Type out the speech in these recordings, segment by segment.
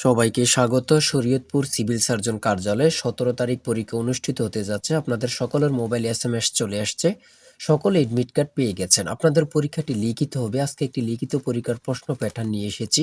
সবাইকে স্বাগত। Shariatpur civil surgeon কার্যালয়ে সতেরো তারিখ পরীক্ষা অনুষ্ঠিত হতে যাচ্ছে। আপনাদের সকলের মোবাইল এস এম এস চলে আসছে। সকলে এডমিট কার্ড পেয়ে গেছেন। আপনাদের পরীক্ষাটি লিখিত হবে। আজকে একটি লিখিত পরীক্ষার প্রশ্ন প্যাটার্ন নিয়ে এসেছি।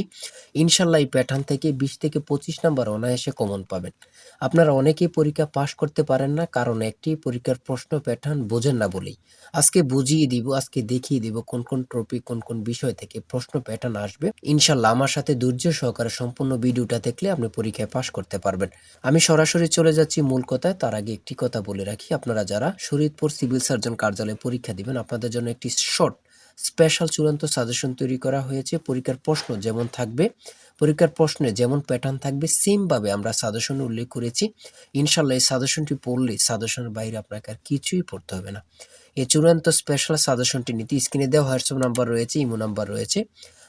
ইনশাল্লাহ এই প্যাটার্ন থেকে বিশ থেকে পঁচিশ নাম্বার অনায়াসে কমন পাবেন। আপনারা অনেকেই পরীক্ষা পাশ করতে পারেন না, কারণ একটি পরীক্ষার প্রশ্ন প্যাটার্ন বোঝেন না বলেই। আজকে বুঝিয়ে দিব, আজকে দেখিয়ে দিব কোন কোন টপিক কোন কোন বিষয় থেকে প্রশ্ন প্যাটার্ন আসবে। ইনশাল্লাহ আমার সাথে ধৈর্য সহকারে সম্পূর্ণ ভিডিওটা দেখলে আপনি পরীক্ষায় পাশ করতে পারবেন। আমি সরাসরি চলে যাচ্ছি মূল কথায়। তার আগে একটি কথা বলে রাখি। আপনারা যারা শরীয়তপুর সিভিল সার্জন কার্যালয়ে পরীক্ষা দিবেন। আপনাদের জন্য একটি শর্ট স্পেশাল চূড়ান্ত সাজেশন তৈরি করা হয়েছে। পরীক্ষার প্রশ্ন যেমন থাকবে, পরীক্ষার প্রশ্নে যেমন প্যাটার্ন থাকবে সেমভাবে আমরা সাজেশনে উল্লেখ করেছি। ইনশাল্লাহ এই সাজেশনটি পড়লে সাজেশনের বাইরে আপনাকে আর কিছুই পড়তে হবে না। এই চূড়ান্ত স্পেশাল সাজেশনটি নিতে স্ক্রিনে দেওয়া হোয়াটসঅ্যাপ নাম্বার রয়েছে ইমো নাম্বার রয়েছে।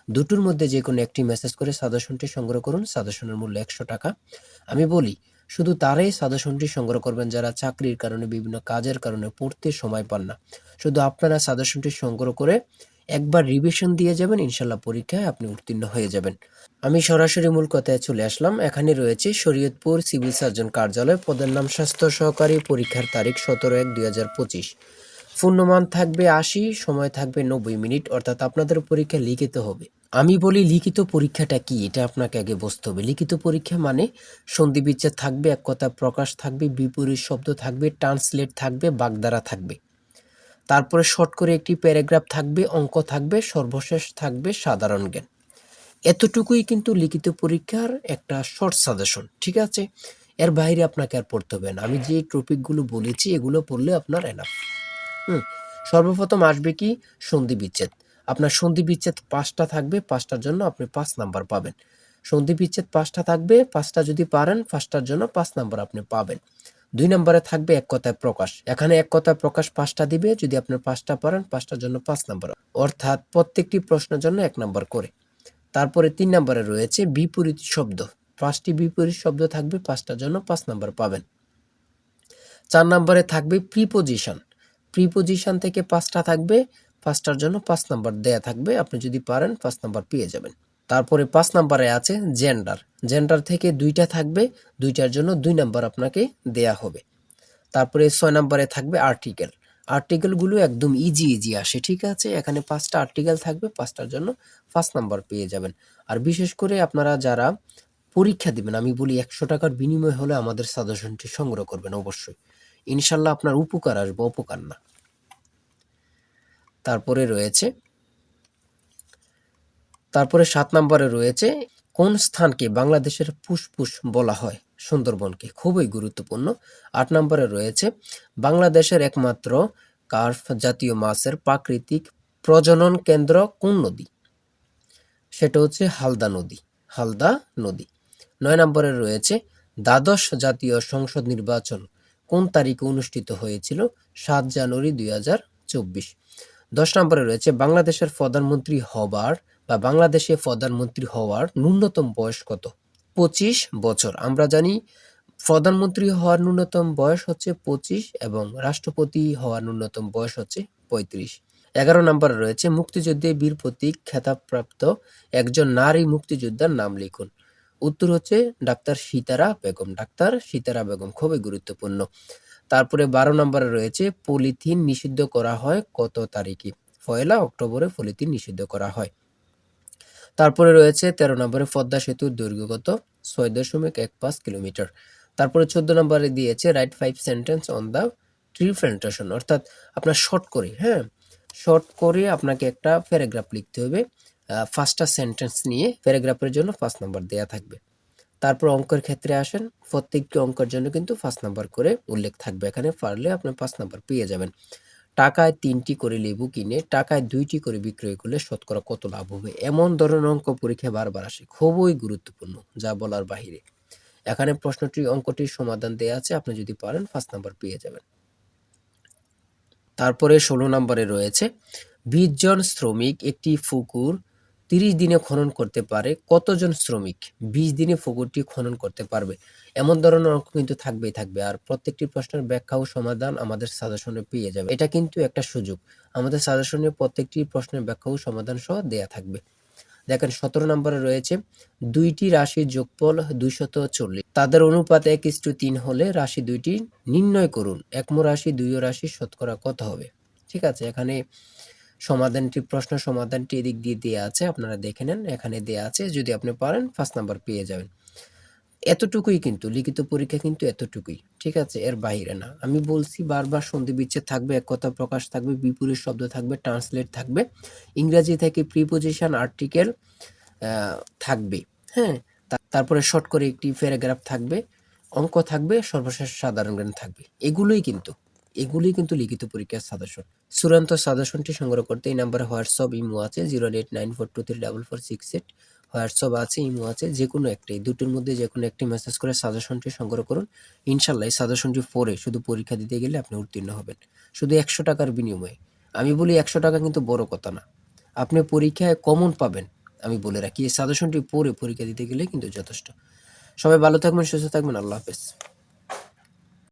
দুটোর মধ্যে যে কোনো একটি মেসেজ করে সাজেশনটি সংগ্রহ করুন। সাজেশনের মূল্য একশো টাকা। আমি বলি শুধু তারাই সাজেশনটি সংগ্রহ করবেন যারা চাকরির কারণে, বিভিন্ন কাজের কারণে পড়তে সময় পান না। শুধু আপনারা সাজেশনটি সংগ্রহ করে একবার রিভিশন দিয়ে যাবেন ইনশাল্লাহ পরীক্ষায় আপনি উত্তীর্ণ হয়ে যাবেন। আমি সরাসরি মূল কথায় চলে আসলাম। এখানে রয়েছে শরীয়তপুর সিভিল সার্জন কার্যালয়, পদের নাম স্বাস্থ্য সহকারী, পরীক্ষার তারিখ সতেরো এক দুই হাজার পঁচিশ। পূর্ণমান থাকবে আশি, সময় থাকবে নব্বই মিনিট, অর্থাৎ আপনাদের পরীক্ষা লিখিত হবে। আমি বলি লিখিত পরীক্ষাটা কি? এটা আপনাকে আগে বুঝতে হবে। লিখিত পরীক্ষা মানে সন্ধি বিচ্ছেদ থাকবে, এক কথা প্রকাশ থাকবে, বিপরীত শব্দ থাকবে ট্রান্সলেট থাকবে বাগদারা থাকবে। তারপরে শর্ট করে একটি প্যারাগ্রাফ থাকবে, অঙ্ক থাকবে, সর্বশেষ থাকবে সাধারণ জ্ঞান। এতটুকুই কিন্তু লিখিত পরীক্ষার একটা শর্ট সাজেশন ঠিক আছে? এর বাইরে আপনাকে আর পড়তে হবে না। আমি যে টপিকগুলো বলেছি, এগুলো পড়লে আপনার এনাফ হুম, সর্বপ্রথম আসবে কি? সন্ধি বিচ্ছেদ আপনার সন্ধি বিচ্ছেদ পাঁচটা থাকবে, পাঁচটার জন্য আপনি পাঁচ নাম্বার পাবেন। সন্ধি বিচ্ছেদ পাঁচটা থাকবে, পাঁচটা যদি পারেন, পাঁচটার জন্য পাঁচ নাম্বার আপনি পাবেন। দুই নম্বরে থাকবে এক কথায় প্রকাশ। এখানে এক কথায় প্রকাশ পাঁচটা দিবে, যদি আপনি পাঁচটা পারেন, পাঁচটার জন্য পাঁচ নাম্বার। অর্থাৎ প্রত্যেকটি প্রশ্নের জন্য এক নাম্বার করে। তারপরে তিন নম্বরে রয়েছে বিপরীত শব্দ। পাঁচটি বিপরীত শব্দ থাকবে, পাঁচটার জন্য পাঁচ নাম্বার পাবেন। চার নম্বরে থাকবে প্রিপোজিশন। প্রিপোজিশন থেকে পাঁচটা থাকবে পাঁচটার জন্য পাঁচ নাম্বার দেয়া থাকবে। আপনি যদি পারেন পাঁচ নাম্বার পেয়ে যাবেন। তারপরে পাঁচ নাম্বারে আছে জেন্ডার জেন্ডার থেকে দুইটা থাকবে, দুইটার জন্য দুই নাম্বার আপনাকে দেয়া হবে। তারপরে ছয় নাম্বারে থাকবে আর্টিকেল আর্টিকেলগুলো একদম ইজি ইজি আসে, ঠিক আছে? এখানে পাঁচটা আর্টিকেল থাকবে, পাঁচটার জন্য পাঁচ নাম্বার পেয়ে যাবেন। আর বিশেষ করে আপনারা যারা পরীক্ষা দিবেন, আমি বলি একশো টাকার বিনিময় হলে আমাদের সাজেশনটি সংগ্রহ করবেন, অবশ্যই। ইনশাল্লাহ আপনার উপকার আসবে, অপকার না। তারপরে রয়েছে, তারপরে সাত নম্বরে রয়েছে, কোন স্থানকে বাংলাদেশের ফুসফুস বলা হয়? সুন্দরবনকে, খুবই গুরুত্বপূর্ণ। আট নম্বরে রয়েছে, বাংলাদেশের একমাত্র কার্ফ জাতীয় মাছের প্রাকৃতিক প্রজনন কেন্দ্র কোন নদী? সেটা হচ্ছে হালদা নদী হালদা নদী। নয় নম্বরে রয়েছে, দ্বাদশ জাতীয় সংসদ নির্বাচন কোন তারিখে অনুষ্ঠিত হয়েছিল? সাত জানুয়ারি দুই হাজার চব্বিশ। দশ নম্বরে রয়েছে, বাংলাদেশের প্রধানমন্ত্রী হবার বা বাংলাদেশে প্রধানমন্ত্রী হওয়ার ন্যূনতম বয়স কত? পঁচিশ বছর। আমরা জানি প্রধানমন্ত্রী হওয়ার ন্যূনতম বয়স হচ্ছে পঁচিশ এবং রাষ্ট্রপতি হওয়ার ন্যূনতম বয়স হচ্ছে পঁয়ত্রিশ। এগারো নম্বরে রয়েছে, মুক্তিযুদ্ধে বীর প্রতীক খেতাবপ্রাপ্ত একজন নারী মুক্তিযোদ্ধার নাম লিখুন। উত্তর হচ্ছে ডাক্তার সীতারা বেগম। ডাক্তার সীতারা বেগম খুবই গুরুত্বপূর্ণ। তারপরে বারো নম্বরে রয়েছে, পলিথিন নিষিদ্ধ করা হয় কত তারিখে? পয়লা অক্টোবরে পলিথিন নিষিদ্ধ করা হয়। তারপরে রয়েছে, তেরো নম্বরে পদ্মা সেতুর দৈর্ঘ্য কত ছয় দশমিক এক পাঁচ কিলোমিটার। তারপরে চোদ্দ নম্বরে দিয়েছে, write five sentence on the tree plantation অর্থাৎ আপনার শর্ট করে হ্যাঁ? শর্ট করে আপনাকে একটা প্যারাগ্রাফ লিখতে হবে। ফার্স্টটা সেন্টেন্স নিয়ে প্যারাগ্রাফের জন্য পাঁচ নম্বর দেয়া থাকবে। তারপর অঙ্কের ক্ষেত্রে আসেন। প্রত্যেকটি অঙ্কের জন্য কিন্তু পাঁচ নাম্বার করে উল্লেখ থাকবে। এখানে পারলে আপনি পাঁচ নাম্বার পেয়ে যাবেন। টাকায় তিনটি করে লেবু কিনে, টাকায় দুইটি করে বিক্রয় করলে শতকরা কত লাভ হবে? এমন ধরনের অঙ্ক পরীক্ষা বারবার আসে, খুবই গুরুত্বপূর্ণ, যা বলার বাহিরে। এখানে প্রশ্নটি অঙ্কটির সমাধান দেয়া আছে, আপনি যদি পারেন পাঁচ নাম্বার পেয়ে যাবেন। তারপরে ষোলো নম্বরে রয়েছে বিশ জন শ্রমিক একটি পুকুর তিরিশ দিনে খনন করতে পারে কতজন শ্রমিক? বিশ দিনে পুকুরটি খনন করতে পারবে। এমন ধরনের অঙ্ক কিন্তু থাকবেই থাকবে। আর প্রত্যেকটি প্রশ্নের ব্যাখ্যা ও সমাধান আমাদের সাজেশনে পেয়ে যাবে। এটা কিন্তু একটা সুযোগ। আমাদের সাজেশনে প্রত্যেকটি প্রশ্নের ব্যাখ্যা ও সমাধান সহ দেয়া থাকবে। দেখেন, সতেরো নম্বরে রয়েছে, দুইটি রাশির যোগফল দুইশত চল্লিশ। তাদের অনুপাত এক ইস্টু তিন হলে রাশি দুইটি নির্ণয় করুন। একম রাশি, দুই রাশি শতকরা কত হবে? ঠিক আছে, এখানে সমাধানটি, প্রশ্ন সমাধানটি এদিক দিয়ে দেওয়া আছে, আপনারা দেখে নেন। এখানে দেওয়া আছে, যদি আপনি পারেন ফার্স্ট নাম্বার পেয়ে যাবেন। এতটুকুই কিন্তু, লিখিত পরীক্ষা কিন্তু এতটুকুই, ঠিক আছে? এর বাইরে না। আমি বলছি বারবার সন্ধি বিচ্ছেদ থাকবে, এক কথা প্রকাশ থাকবে বিপরীত শব্দ থাকবে ট্রান্সলেট থাকবে। ইংরাজি থেকে প্রিপোজিশন আর্টিকেল থাকবে হ্যাঁ? তারপরে শর্ট করে একটি প্যারাগ্রাফ থাকবে, অঙ্ক থাকবে, সর্বশেষ সাধারণ জ্ঞান থাকবে। এগুলোই কিন্তু এগুলোই কিন্তু লিখিত পরীক্ষার সাজেশন। চূড়ান্ত সাজেশনটি সংগ্রহ করতে এই নাম্বারে হোয়াটসঅ্যাপ ইমো আছে zero eight nine four two three double four six eight WhatsApp আছে, ইমো আছে যে কোনো একটি দুটোর মধ্যে যে কোনো একটি মেসেজ করে সাজেশনটি সংগ্রহ করুন। ইনশাল্লাহ এই সাজেশনটি শুধু পরীক্ষা দিতে গেলে আপনি উত্তীর্ণ হবেন। শুধু একশো টাকার বিনিময়ে। আমি বলি একশো টাকা কিন্তু বড় কথা না। আপনি পরীক্ষায় কমন পাবেন, আমি বলে রাখি। এই সাজেশনটি পড়ে পরীক্ষা দিতে গেলে কিন্তু যথেষ্ট। সবাই ভালো থাকবেন, সুস্থ থাকবেন। আল্লাহ হাফেজ।